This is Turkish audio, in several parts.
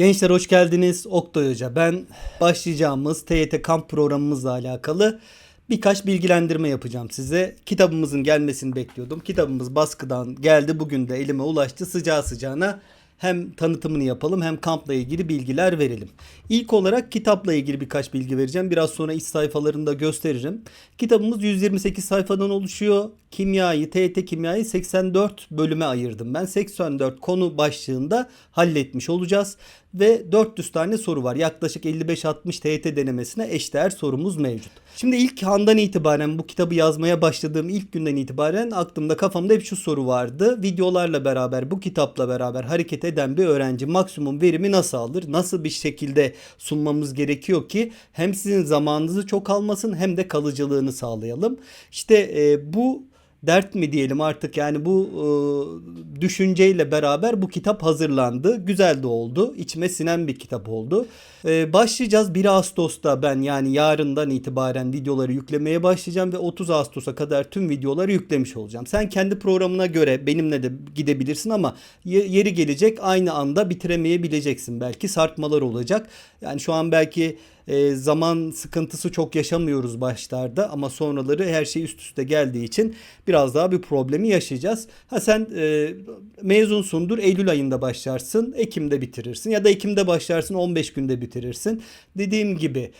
Gençler hoş geldiniz. Oktay Hoca. Ben başlayacağımız TYT kamp programımızla alakalı birkaç bilgilendirme yapacağım size. Kitabımızın gelmesini bekliyordum. Kitabımız baskıdan geldi. Bugün de elime ulaştı. Sıcağı sıcağına hem tanıtımını yapalım hem kampla ilgili bilgiler verelim. İlk olarak kitapla ilgili birkaç bilgi vereceğim. Biraz sonra iç sayfalarında gösteririm. Kitabımız 128 sayfadan oluşuyor. Kimyayı, TYT kimyayı 84 bölüme ayırdım ben. 84 konu başlığında halletmiş olacağız. Ve 400 tane soru var. Yaklaşık 55-60 TYT denemesine eşdeğer sorumuz mevcut. Şimdi ilk andan itibaren bu kitabı yazmaya başladığım ilk günden itibaren aklımda kafamda hep şu soru vardı. Videolarla beraber bu kitapla beraber hareket eden bir öğrenci maksimum verimi nasıl alır? Nasıl bir şekilde sunmamız gerekiyor ki hem sizin zamanınızı çok almasın hem de kalıcılığını sağlayalım. İşte e, bu dert mi diyelim artık yani bu e, düşünceyle beraber bu kitap hazırlandı. Güzel de oldu. İçime sinen bir kitap oldu. E, başlayacağız 1 Ağustos'ta ben yani yarından itibaren videoları yüklemeye başlayacağım ve 30 Ağustos'a kadar tüm videoları yüklemiş olacağım. Sen kendi programına göre benimle de gidebilirsin ama ye- yeri gelecek aynı anda bitiremeyebileceksin. Belki sarkmalar olacak. Yani şu an belki e, zaman sıkıntısı çok yaşamıyoruz başlarda ama sonraları her şey üst üste geldiği için biraz daha bir problemi yaşayacağız. Ha sen e, mezunsundur Eylül ayında başlarsın Ekim'de bitirirsin ya da Ekim'de başlarsın 15 günde bitirirsin. Dediğim gibi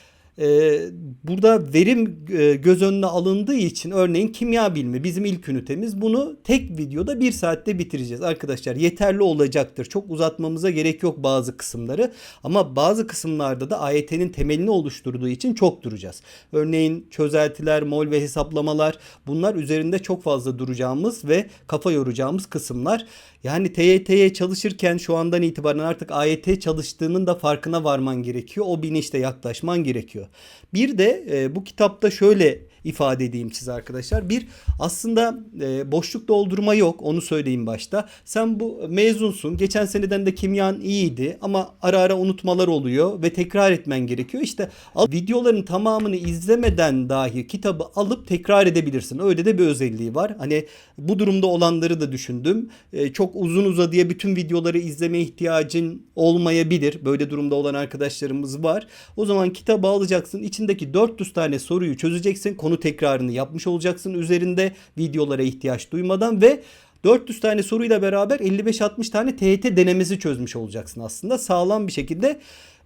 burada verim e, göz önüne alındığı için örneğin kimya bilimi bizim ilk ünitemiz bunu tek videoda bir saatte bitireceğiz. Arkadaşlar yeterli olacaktır. Çok uzatmamıza gerek yok bazı kısımları. Ama bazı kısımlarda da AYT'nin temelini oluşturduğu için çok duracağız. Örneğin çözeltiler mol ve hesaplamalar bunlar üzerinde çok fazla duracağımız ve kafa yoracağımız kısımlar. Yani TYT'ye çalışırken şu andan itibaren artık AYT çalıştığının da farkına varman gerekiyor. O bilinçle yaklaşman gerekiyor. Bir de e, bu kitapta şöyle ifade edeyim size arkadaşlar. Bir aslında e, boşluk doldurma yok onu söyleyeyim başta. Sen bu mezunsun. Geçen seneden de kimyan iyiydi ama ara ara unutmalar oluyor ve tekrar etmen gerekiyor. İşte al, videoların tamamını izlemeden dahi kitabı alıp tekrar edebilirsin. Öyle de bir özelliği var. Hani bu durumda olanları da düşündüm. E, çok uzun uzadıya bütün videoları izleme ihtiyacın olmayabilir. Böyle durumda olan arkadaşlarımız var. O zaman kitabı alacaksın. İçindeki 400 tane soruyu çözeceksin. Konu tekrarını yapmış olacaksın üzerinde videolara ihtiyaç duymadan ve 400 tane soruyla beraber 55-60 tane TYT denemesi çözmüş olacaksın aslında. Sağlam bir şekilde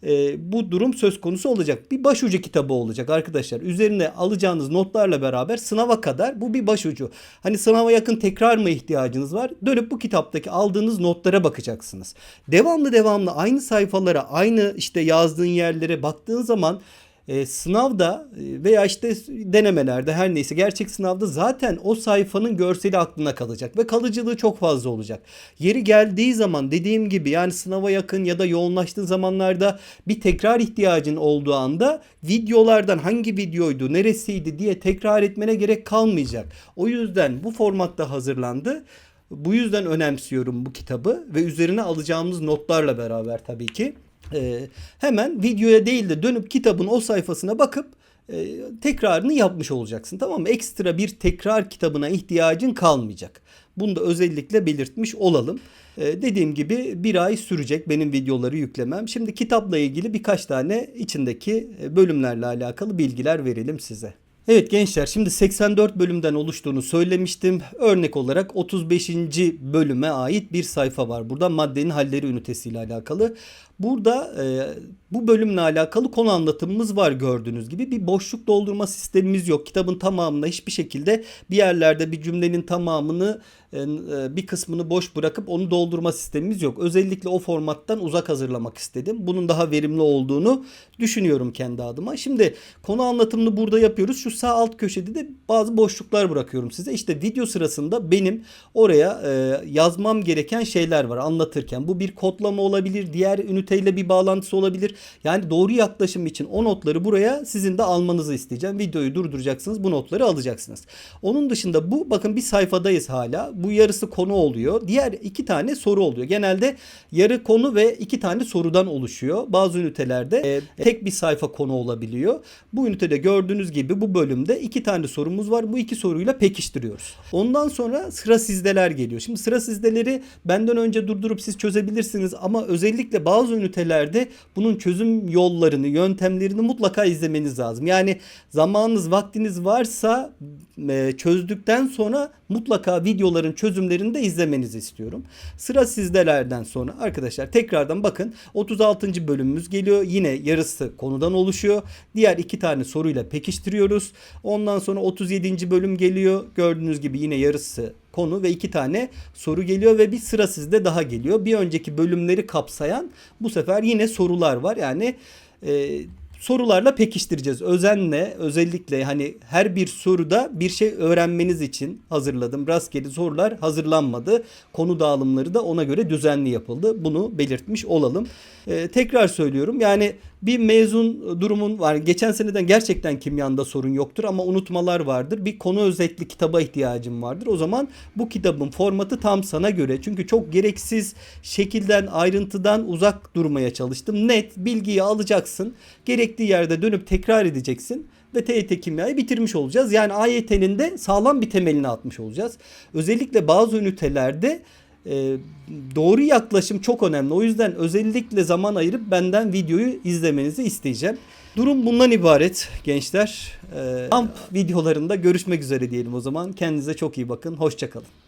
e, bu durum söz konusu olacak. Bir başucu kitabı olacak arkadaşlar. Üzerine alacağınız notlarla beraber sınava kadar bu bir başucu. Hani sınava yakın tekrar mı ihtiyacınız var? Dönüp bu kitaptaki aldığınız notlara bakacaksınız. Devamlı devamlı aynı sayfalara, aynı işte yazdığın yerlere baktığın zaman e, sınavda e, veya işte denemelerde her neyse gerçek sınavda zaten o sayfanın görseli aklına kalacak ve kalıcılığı çok fazla olacak. Yeri geldiği zaman dediğim gibi yani sınava yakın ya da yoğunlaştığın zamanlarda bir tekrar ihtiyacın olduğu anda videolardan hangi videoydu, neresiydi diye tekrar etmene gerek kalmayacak. O yüzden bu formatta hazırlandı. Bu yüzden önemsiyorum bu kitabı ve üzerine alacağımız notlarla beraber tabii ki. Ee, hemen videoya değil de dönüp kitabın o sayfasına bakıp e, tekrarını yapmış olacaksın. Tamam mı? Ekstra bir tekrar kitabına ihtiyacın kalmayacak. Bunu da özellikle belirtmiş olalım. Ee, dediğim gibi bir ay sürecek benim videoları yüklemem. Şimdi kitapla ilgili birkaç tane içindeki e, bölümlerle alakalı bilgiler verelim size. Evet gençler şimdi 84 bölümden oluştuğunu söylemiştim. Örnek olarak 35. bölüme ait bir sayfa var. Burada maddenin halleri ünitesiyle alakalı. Burada e, bu bölümle alakalı konu anlatımımız var gördüğünüz gibi. Bir boşluk doldurma sistemimiz yok. Kitabın tamamına hiçbir şekilde bir yerlerde bir cümlenin tamamını e, e, bir kısmını boş bırakıp onu doldurma sistemimiz yok. Özellikle o formattan uzak hazırlamak istedim. Bunun daha verimli olduğunu düşünüyorum kendi adıma. Şimdi konu anlatımını burada yapıyoruz. Şu sağ alt köşede de bazı boşluklar bırakıyorum size. İşte video sırasında benim oraya e, yazmam gereken şeyler var anlatırken. Bu bir kodlama olabilir, diğer üniteyle bir bağlantısı olabilir. Yani doğru yaklaşım için o notları buraya sizin de almanızı isteyeceğim. Videoyu durduracaksınız, bu notları alacaksınız. Onun dışında bu bakın bir sayfadayız hala. Bu yarısı konu oluyor. Diğer iki tane soru oluyor. Genelde yarı konu ve iki tane sorudan oluşuyor. Bazı ünitelerde e, tek bir sayfa konu olabiliyor. Bu ünitede gördüğünüz gibi bu bölümde iki tane sorumuz var. Bu iki soruyla pekiştiriyoruz. Ondan sonra sıra sizdeler geliyor. Şimdi sıra sizdeleri benden önce durdurup siz çözebilirsiniz ama özellikle bazı bazı ünitelerde bunun çözüm yollarını, yöntemlerini mutlaka izlemeniz lazım. Yani zamanınız, vaktiniz varsa e, çözdükten sonra mutlaka videoların çözümlerini de izlemenizi istiyorum. Sıra sizdelerden sonra arkadaşlar tekrardan bakın 36. bölümümüz geliyor. Yine yarısı konudan oluşuyor. Diğer iki tane soruyla pekiştiriyoruz. Ondan sonra 37. bölüm geliyor. Gördüğünüz gibi yine yarısı konu ve iki tane soru geliyor ve bir sıra sizde daha geliyor. Bir önceki bölümleri kapsayan bu sefer yine sorular var. Yani e, sorularla pekiştireceğiz. Özenle özellikle hani her bir soruda bir şey öğrenmeniz için hazırladım. Rastgele sorular hazırlanmadı. Konu dağılımları da ona göre düzenli yapıldı. Bunu belirtmiş olalım. Ee, tekrar söylüyorum yani bir mezun durumun var. Geçen seneden gerçekten kimyanda sorun yoktur ama unutmalar vardır. Bir konu özetli kitaba ihtiyacım vardır. O zaman bu kitabın formatı tam sana göre. Çünkü çok gereksiz şekilden, ayrıntıdan uzak durmaya çalıştım. Net bilgiyi alacaksın. Gerektiği yerde dönüp tekrar edeceksin ve TYT kimyayı bitirmiş olacağız. Yani AYT'nin de sağlam bir temelini atmış olacağız. Özellikle bazı ünitelerde e, doğru yaklaşım çok önemli. O yüzden özellikle zaman ayırıp benden videoyu izlemenizi isteyeceğim. Durum bundan ibaret gençler. E, kamp videolarında görüşmek üzere diyelim o zaman. Kendinize çok iyi bakın. Hoşçakalın.